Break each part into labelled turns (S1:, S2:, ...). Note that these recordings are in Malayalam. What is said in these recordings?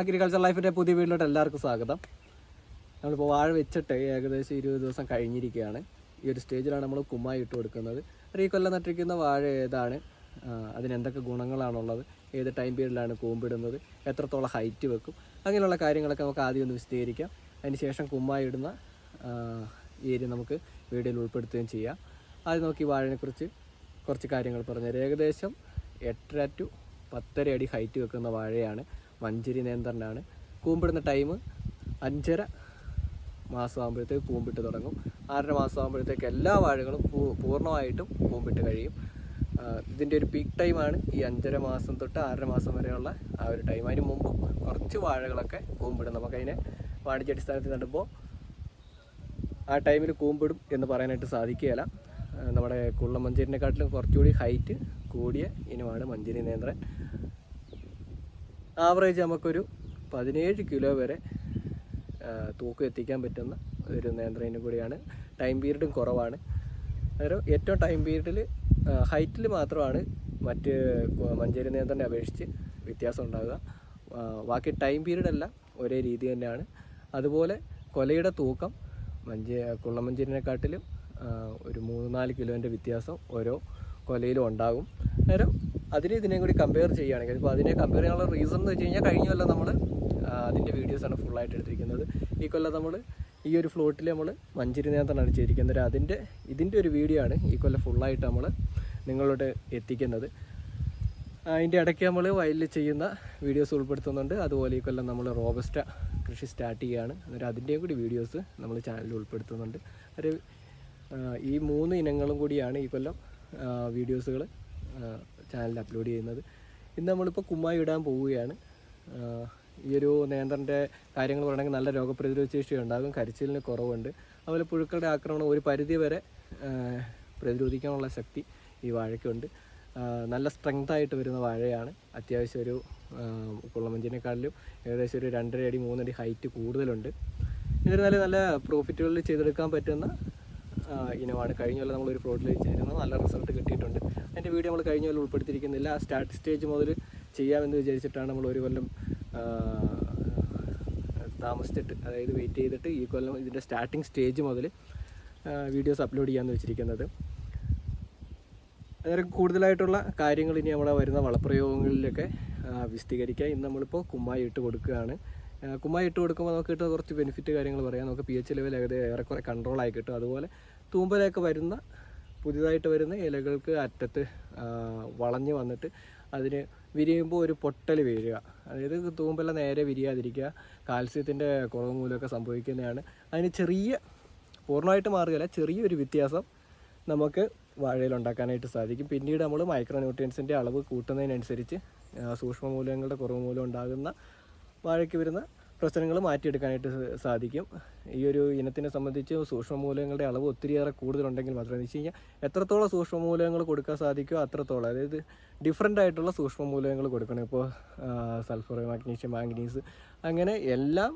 S1: അഗ്രികൾച്ചർ ലൈഫിന്റെ പുതിയ വീട്ടിലോട്ട് എല്ലാവർക്കും സ്വാഗതം. നമ്മളിപ്പോൾ വാഴ വെച്ചിട്ട് ഏകദേശം ഇരുപത് ദിവസം കഴിഞ്ഞിരിക്കുകയാണ്. ഈ ഒരു സ്റ്റേജിലാണ് നമ്മൾ കുമ്മായി ഇട്ട് കൊടുക്കുന്നത്. ഒരു ഈ കൊല്ലം നട്ടിരിക്കുന്ന വാഴ ഏതാണ്? അതിനെന്തൊക്കെ ഗുണങ്ങളാണുള്ളത്? ഏത് ടൈം പീരീഡിലാണ് കൂമ്പിടുന്നത് എത്രത്തോളം ഹൈറ്റ് വെക്കും? അങ്ങനെയുള്ള കാര്യങ്ങളൊക്കെ നമുക്ക് ആദ്യം ഒന്ന് വിശദീകരിക്കാം. അതിനുശേഷം കുമ്മായി ഇടുന്ന ഏരിയ നമുക്ക് വീഡിയോയിൽ ഉൾപ്പെടുത്തുകയും ചെയ്യാം. ആദ്യം നമുക്ക് ഈ വാഴയെക്കുറിച്ച് കുറച്ച് കാര്യങ്ങൾ പറഞ്ഞുതരാം ഏകദേശം എട്ടര ടു പത്തര അടി ഹൈറ്റ് വെക്കുന്ന വാഴയാണ്. മഞ്ചരി നേന്ത്രനാണ് കൂമ്പിടുന്ന ടൈം അഞ്ചര മാസമാകുമ്പോഴത്തേക്ക് കൂമ്പിട്ട് തുടങ്ങും. ആറര മാസമാകുമ്പോഴത്തേക്ക് എല്ലാ വാഴകളും പൂർണമായിട്ടും കൂമ്പിട്ട് കഴിയും. ഇതിന്റെ ഒരു പീക്ക് ടൈമാണ് ഈ അഞ്ചര മാസം തൊട്ട് ആറര മാസം വരെയുള്ള ആ ഒരു ടൈം അതിന് മുമ്പ് കുറച്ച് വാഴകളൊക്കെ കൂമ്പിടും. നമുക്കതിനെ വാണിജ്യാടിസ്ഥാനത്തിൽ നടുമ്പോൾ ആ ടൈമിൽ കൂമ്പിടും എന്ന് പറയാനായിട്ട് സാധിക്കുകയില്ല. നമ്മുടെ കുള്ള മഞ്ചേരിനെക്കാട്ടിലും കുറച്ചുകൂടി ഹൈറ്റ് കൂടിയ ഇനമാണ് മഞ്ചേരി നേന്ത്രൻ ആവറേജ് നമുക്കൊരു പതിനേഴ് കിലോ വരെ തൂക്കം എത്തിക്കാൻ പറ്റുന്ന ഒരു നിയന്ത്രണം കൂടിയാണ്. ടൈം പീരീഡും കുറവാണ്. അന്നേരം ഏറ്റവും ടൈം പീരീഡിൽ ഹൈറ്റിൽ മാത്രമാണ് മറ്റ് മഞ്ചേരി നേന്ത്രനെ അപേക്ഷിച്ച് വ്യത്യാസം ഉണ്ടാകുക ബാക്കി ടൈം പീരീഡെല്ലാം ഒരേ രീതി തന്നെയാണ്. അതുപോലെ കൊലയുടെ തൂക്കം മഞ്ചേ കുള്ളമഞ്ചേരിനെക്കാട്ടിലും ഒരു മൂന്ന് നാല് കിലോന്റെ വ്യത്യാസം ഓരോ കൊലയിലും ഉണ്ടാകും. അന്നേരം അതിനെ ഇതിനെയും കൂടി കമ്പയർ ചെയ്യുകയാണെങ്കിൽ ഇപ്പോൾ അതിനെ കമ്പയർ ചെയ്യാനുള്ള റീസൺ എന്ന് വെച്ച് കഴിഞ്ഞാൽ കഴിഞ്ഞ കൊല്ലം നമ്മൾ അതിന്റെ വീഡിയോസാണ് ഫുള്ളായിട്ട് എടുത്തിരിക്കുന്നത്. ഈ കൊല്ലം നമ്മൾ ഈ ഒരു ഫ്ലോട്ടിൽ നമ്മൾ മഞ്ചരി നേരത്താണ് അടിച്ചിരിക്കുന്നത് അതിന്റെ ഇതിന്റെ ഒരു വീഡിയോ ആണ് ഈ കൊല്ലം ഫുള്ളായിട്ട് നമ്മൾ നിങ്ങളോട് എത്തിക്കുന്നത്. അതിന്റെ ഇടയ്ക്ക് നമ്മൾ വയലിൽ ചെയ്യുന്ന വീഡിയോസ് ഉൾപ്പെടുത്തുന്നുണ്ട്. അതുപോലെ ഈ കൊല്ലം നമ്മൾ റോബസ്റ്റ കൃഷി സ്റ്റാർട്ട് ചെയ്യുകയാണ്. അന്നേരം അതിന്റെയും കൂടി വീഡിയോസ് നമ്മൾ ചാനലിൽ ഉൾപ്പെടുത്തുന്നുണ്ട്. ഒരു ഈ മൂന്ന് ഇനങ്ങളും കൂടിയാണ് ഈ കൊല്ലം വീഡിയോസുകൾ ചാനലിൽ അപ്ലോഡ് ചെയ്യുന്നത്. ഇന്ന് നമ്മളിപ്പോൾ കുമ്മായി ഇടാൻ പോവുകയാണ്. ഈ ഒരു നേന്ത്രന്റെ കാര്യങ്ങൾ പറയണമെങ്കിൽ നല്ല രോഗപ്രതിരോധ ശേഷി ഉണ്ടാകും കരിച്ചിലിന് കുറവുണ്ട്. അതുപോലെ പുഴുക്കളുടെ ആക്രമണം ഒരു പരിധി വരെ പ്രതിരോധിക്കാനുള്ള ശക്തി ഈ വാഴയ്ക്കുണ്ട്. നല്ല സ്ട്രെങ്ത് ആയിട്ട് വരുന്ന വാഴയാണ്. അത്യാവശ്യം ഒരു കുള്ളമഞ്ചിനെക്കാളിലും ഏകദേശം ഒരു രണ്ടര അടി മൂന്നടി ഹൈറ്റ് കൂടുതലുണ്ട്. എന്നിരുന്നാലും നല്ല പ്രോഫിറ്റുകളിൽ ചെയ്തെടുക്കാൻ പറ്റുന്ന ഇനമാണ്. കഴിഞ്ഞ കൊല്ലം നമ്മളൊരു പ്ലോട്ടിൽ ചെയ്തിരുന്നത് നല്ല റിസൾട്ട് കിട്ടിയിട്ടുണ്ട്. അതിന്റെ വീഡിയോ നമ്മൾ കഴിഞ്ഞ കൊല്ലം ഉൾപ്പെടുത്തിയിരിക്കുന്നില്ല. സ്റ്റാർട്ട് സ്റ്റേജ് മുതൽ ചെയ്യാമെന്ന് വിചാരിച്ചിട്ടാണ് നമ്മൾ ഒരു കൊല്ലം താമസിച്ചിട്ട് അതായത് വെയിറ്റ് ചെയ്തിട്ട് ഈ കൊല്ലം ഇതിന്റെ സ്റ്റാർട്ടിങ് സ്റ്റേജ് മുതൽ വീഡിയോസ് അപ്ലോഡ് ചെയ്യാമെന്ന് വെച്ചിരിക്കുന്നത്. അന്നേരം കൂടുതലായിട്ടുള്ള കാര്യങ്ങൾ ഇനി നമ്മുടെ വരുന്ന വളപ്രയോഗങ്ങളിലൊക്കെ വിശദീകരിക്കാം ഇന്ന് നമ്മളിപ്പോൾ കുമ്മായി ഇട്ട് കൊടുക്കുകയാണ്. കുമ്മായി ഇട്ട് കൊടുക്കുമ്പോൾ നമുക്ക് കിട്ടുന്ന കുറച്ച് ബെനിഫിറ്റ് കാര്യങ്ങൾ പറയാം. നമുക്ക് പി എച്ച് ലെവൽ ഏകദേശം ഏറെക്കുറെ കൺട്രോളായി കിട്ടും. അതുപോലെ തൂമ്പലൊക്കെ വരുന്ന പുതിയതായിട്ട് വരുന്ന ഇലകൾക്ക് അറ്റത്ത് വളഞ്ഞ് വന്നിട്ട് അതിന് വിരിയുമ്പോൾ ഒരു പൊട്ടൽ വീഴുക. അതായത് തൂമ്പല നേരെ വിരിയാതിരിക്കുക. കാൽസ്യത്തിന്റെ കുറവ് മൂലമൊക്കെ സംഭവിക്കുന്നതാണ്. അതിന് ചെറിയ പൂർണമായിട്ട് മാറുകയല്ല ചെറിയൊരു വ്യത്യാസം നമുക്ക് വാഴയിൽ ഉണ്ടാക്കാനായിട്ട് സാധിക്കും. പിന്നീട് നമ്മൾ മൈക്രോ ന്യൂട്രിയൻസിന്റെ അളവ് കൂട്ടുന്നതിനനുസരിച്ച് സൂക്ഷ്മ മൂലങ്ങളുടെ കുറവ് മൂലം ഉണ്ടാകുന്ന വാഴയ്ക്ക് വരുന്ന പ്രശ്നങ്ങൾ മാറ്റിയെടുക്കാനായിട്ട് സാധിക്കും. ഈ ഒരു ഇനത്തിനെ സംബന്ധിച്ച് സൂക്ഷ്മമൂലകങ്ങളുടെ അളവ് ഒത്തിരിയേറെ കൂടുതലുണ്ടെങ്കിൽ മാത്രമേ എന്ന് വെച്ച് കഴിഞ്ഞാൽ എത്രത്തോളം സൂക്ഷ്മമൂലകങ്ങൾ കൊടുക്കാൻ സാധിക്കുമോ അത്രത്തോളം അതായത് ഡിഫറെന്റ് ആയിട്ടുള്ള സൂക്ഷ്മമൂലകങ്ങൾ കൊടുക്കണം. ഇപ്പോൾ സൾഫർ മാഗ്നീഷ്യം മാംഗനീസ് അങ്ങനെ എല്ലാം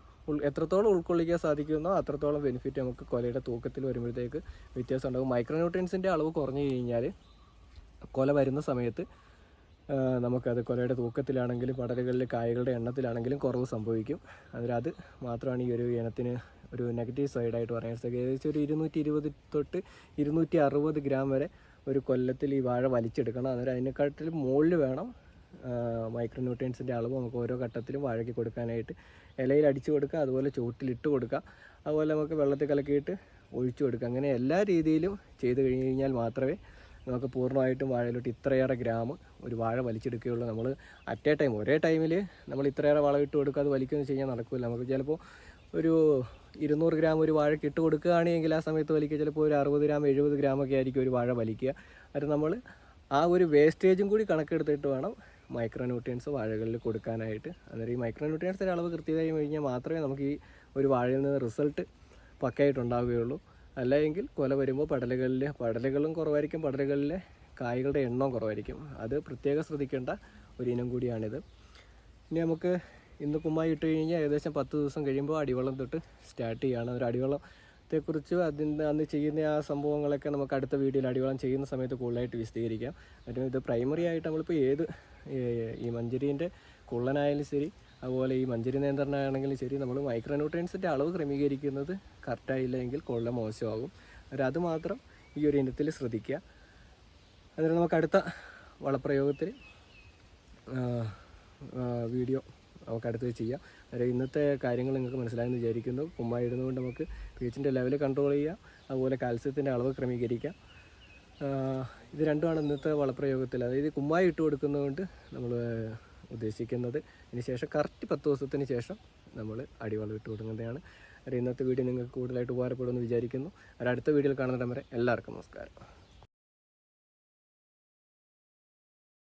S1: എത്രത്തോളം ഉൾക്കൊള്ളിക്കാൻ സാധിക്കുന്നോ അത്രത്തോളം ബെനിഫിറ്റ് നമുക്ക് കൊലയുടെ തൂക്കത്തിൽ വരുമ്പോഴത്തേക്ക് വ്യത്യാസം ഉണ്ടാകും മൈക്രോന്യൂട്രിയൻസിന്റെ അളവ് കുറഞ്ഞു കഴിഞ്ഞാൽ കൊല വരുന്ന സമയത്ത് നമുക്കത് കുലയുടെ തൂക്കത്തിലാണെങ്കിലും പടലുകളിൽ കായകളുടെ എണ്ണത്തിലാണെങ്കിലും കുറവ് സംഭവിക്കും. അന്നേരം അത് മാത്രമാണ് ഈ ഒരു ഇനത്തിന് ഒരു നെഗറ്റീവ് സൈഡായിട്ട് പറയാൻ സാധിക്കും ഏകദേശം ഒരു ഇരുന്നൂറ്റി ഇരുപത് തൊട്ട് ഇരുന്നൂറ്റി അറുപത് ഗ്രാം വരെ ഒരു കൊല്ലത്തിൽ ഈ വാഴ വലിച്ചെടുക്കണം. അന്നേരം അതിനെക്കാട്ടിൽ മുകളിൽ വേണം മൈക്രോ ന്യൂട്രിയൻസിന്റെ അളവ് നമുക്ക് ഓരോ ഘട്ടത്തിലും വാഴയ്ക്ക് കൊടുക്കാനായിട്ട്. ഇലയിൽ അടിച്ചു കൊടുക്കുക അതുപോലെ ചുവട്ടിലിട്ട് കൊടുക്കുക അതുപോലെ നമുക്ക് വെള്ളത്തിൽ കലക്കിയിട്ട് ഒഴിച്ചു കൊടുക്കുക. അങ്ങനെ എല്ലാ രീതിയിലും ചെയ്തു കഴിഞ്ഞ് കഴിഞ്ഞാൽ മാത്രമേ നമുക്ക് പൂർണമായിട്ടും വാഴയിലോട്ട് ഇത്രയേറെ ഗ്രാം ഒരു വാഴ വലിച്ചെടുക്കുകയുള്ളൂ. നമ്മൾ അറ്റ് എ ടൈം ഒരേ ടൈമിൽ നമ്മൾ ഇത്രയേറെ വളം ഇട്ട് കൊടുക്കുക. അത് വെച്ച് കഴിഞ്ഞാൽ നടക്കില്ല നമുക്ക് ചിലപ്പോൾ ഒരു ഇരുന്നൂറ് ഗ്രാം ഒരു വാഴ ഇട്ട് കൊടുക്കുകയാണെങ്കിൽ ആ സമയത്ത് വലിക്കുക. ചിലപ്പോൾ ഒരു അറുപത് ഗ്രാം എഴുപത് ഗ്രാമൊക്കെ ആയിരിക്കും ഒരു വാഴ വലിക്കുക. അത് നമ്മൾ ആ ഒരു വേസ്റ്റേജും കൂടി കണക്കെടുത്തിട്ട് വേണം മൈക്രോ ന്യൂട്രിയൻസ് വാഴകളിൽ കൊടുക്കാനായിട്ട്. അന്നേരം ഈ മൈക്രോ ന്യൂട്രിയൻസിന്റെ അളവ് കൃത്യമായി കഴിഞ്ഞാൽ മാത്രമേ നമുക്ക് ഈ ഒരു വാഴയിൽ നിന്ന് റിസൾട്ട് പക്കയായിട്ടുണ്ടാവുകയുള്ളൂ അല്ലെങ്കിൽ കൊല വരുമ്പോൾ പടലുകളിൽ പടലുകളും കുറവായിരിക്കും. പടലുകളിലെ കായകളുടെ എണ്ണവും കുറവായിരിക്കും. അത് പ്രത്യേകം ശ്രദ്ധിക്കേണ്ട ഒരു ഇനം കൂടിയാണിത്. ഇനി നമുക്ക് ഇന്ന് കുമ്മായി ഇട്ട് കഴിഞ്ഞാൽ ഏകദേശം പത്ത് ദിവസം കഴിയുമ്പോൾ അടിവെള്ളം തൊട്ട് സ്റ്റാർട്ട് ചെയ്യുകയാണ് ഒരു അടിവെള്ളത്തെക്കുറിച്ച് അതിന് അന്ന് ചെയ്യുന്ന ആ സംഭവങ്ങളൊക്കെ നമുക്ക് അടുത്ത വീഡിയോയിൽ അടിവെള്ളം ചെയ്യുന്ന സമയത്ത് കൂടുതലായിട്ട് വിശദീകരിക്കാം. മറ്റും ഇത് പ്രൈമറി ആയിട്ട് നമ്മളിപ്പോൾ ഏത് ഈ മഞ്ചരീന്റെ കുള്ളനായാലും ശരി അതുപോലെ ഈ മഞ്ചരി നിയന്ത്രണമാണെങ്കിലും ശരി നമ്മൾ മൈക്രോന്യൂട്രിയൻസിന്റെ അളവ് ക്രമീകരിക്കുന്നത് കറക്റ്റായില്ല എങ്കിൽ മോശമാകും. അവരത് ഈ ഒരു ഇനത്തിൽ ശ്രദ്ധിക്കുക. അന്നേരം നമുക്ക് അടുത്ത വളപ്രയോഗത്തിൽ വീഡിയോ നമുക്ക് അടുത്ത് ചെയ്യാം. അതായത് ഇന്നത്തെ കാര്യങ്ങൾ നിങ്ങൾക്ക് മനസ്സിലായെന്ന് വിചാരിക്കുന്നു. കുമ്മായി ഇടുന്നതുകൊണ്ട് നമുക്ക് പീച്ചിന്റെ ലെവൽ കൺട്രോൾ ചെയ്യാം. അതുപോലെ കാൽസ്യത്തിന്റെ അളവ് ക്രമീകരിക്കാം. ഇത് രണ്ടുമാണ് ഇന്നത്തെ വളപ്രയോഗത്തിൽ. അതായത് കുമ്മായി ഇട്ട് കൊടുക്കുന്നതുകൊണ്ട് നമ്മൾ ഉദ്ദേശിക്കുന്നത്. അതിന് ശേഷം കറക്റ്റ് പത്ത് ദിവസത്തിന് ശേഷം നമ്മൾ അടിവളം ഇട്ട് കൊടുക്കുന്നതാണ്. അന്നേരം ഇന്നത്തെ വീഡിയോ നിങ്ങൾക്ക് കൂടുതലായിട്ട് ഉപകാരപ്പെടുമെന്ന് വിചാരിക്കുന്നു. ഒരു അടുത്ത വീഡിയോയിൽ കാണുന്നിടം വരെ എല്ലാവർക്കും നമസ്കാരം.